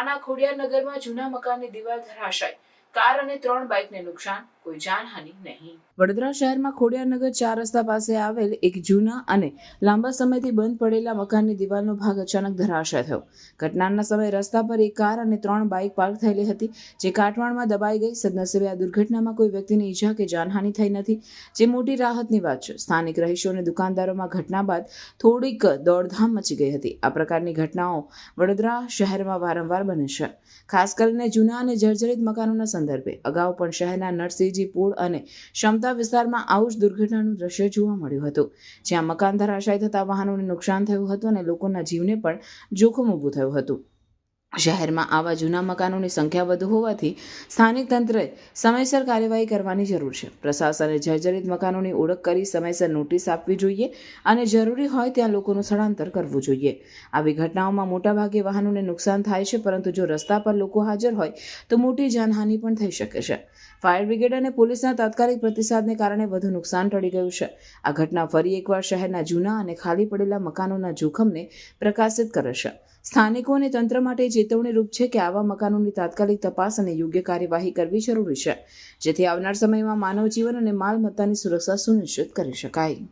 વડોદરાના ખોડિયારનગરમાં જૂના મકાનની દિવાલ ધરાશાય. કાર અને ત્રણ બાઇકને નુકસાન, કોઈ જાનહાનિ નહીં. વડોદરા શહેરમાં ખોડિયારનગર ચાર રસ્તા પાસે આવેલ એક જૂના અને લાંબા સમયથી બંધ પડેલા મકાનની દિવાલનો ભાગ અચાનક ધરાશય થયો. ઘટનાના સમયે રસ્તા પર એક કાર અને ત્રણ બાઇક પાર્ક થયેલી હતી, જે કાટમાળમાં દબાઈ ગઈ. સદનસીબે આ દુર્ઘટનામાં કોઈ વ્યક્તિને ઈજા કે જાનહાનિ થઈ નથી, જે મોટી રાહતની વાત છે. સ્થાનિક રહીશો અને દુકાનદારોમાં ઘટના બાદ થોડીક દોડધામ મચી ગઈ હતી. આ પ્રકારની ઘટનાઓ વડોદરા શહેરમાં વારંવાર બને છે. ખાસ કરીને જૂના અને જર્જરિત મકાનોના સંદર્ભે અગાઉ પણ શહેરના નરસિંહજી પુલ અને ક્ષમતા વિસ્તારમાં આવું જ દુર્ઘટનાનું દ્રશ્ય જોવા મળ્યું હતું. જ્યાં મકાન ધરાશાય થતાં વાહનોને નુકસાન થયું હતું અને લોકોના જીવને પણ જોખમ ઊભું થયું હતું. શહેરમાં આવા જૂના મકાનોની સંખ્યા વધુ હોવાથી સ્થાનિક તંત્રએ સમયસર કાર્યવાહી કરવાની જરૂર છે. પ્રશાસને જર્જરિત મકાનોની ઓળખ કરી સમયસર નોટિસ આપવી જોઈએ અને જરૂરી હોય ત્યાં લોકોનું સ્થળાંતર કરવું જોઈએ. આવી ઘટનાઓમાં મોટાભાગે વાહનોને નુકસાન થાય છે, પરંતુ જો રસ્તા પર લોકો હાજર હોય, તો મોટી જાનહાનિ પણ થઈ શકે છે. ફાયર બ્રિગેડ અને પોલીસના તાત્કાલિક પ્રતિસાદને કારણે વધુ નુકસાન ટળી ગયું છે. આ ઘટના ફરી એકવાર શહેરના જૂના અને ખાલી પડેલા મકાનોના જોખમને પ્રકાશિત કરે છે. સ્થાનિકો અને તંત્ર માટે ચેતવણી રૂપ છે કે આવા મકાનોની તાત્કાલિક તપાસ અને યોગ્ય કાર્યવાહી કરવી જરૂરી છે, જેથી આવનાર સમયમાં માનવ જીવન અને માલમત્તાની સુરક્ષા સુનિશ્ચિત કરી શકાય.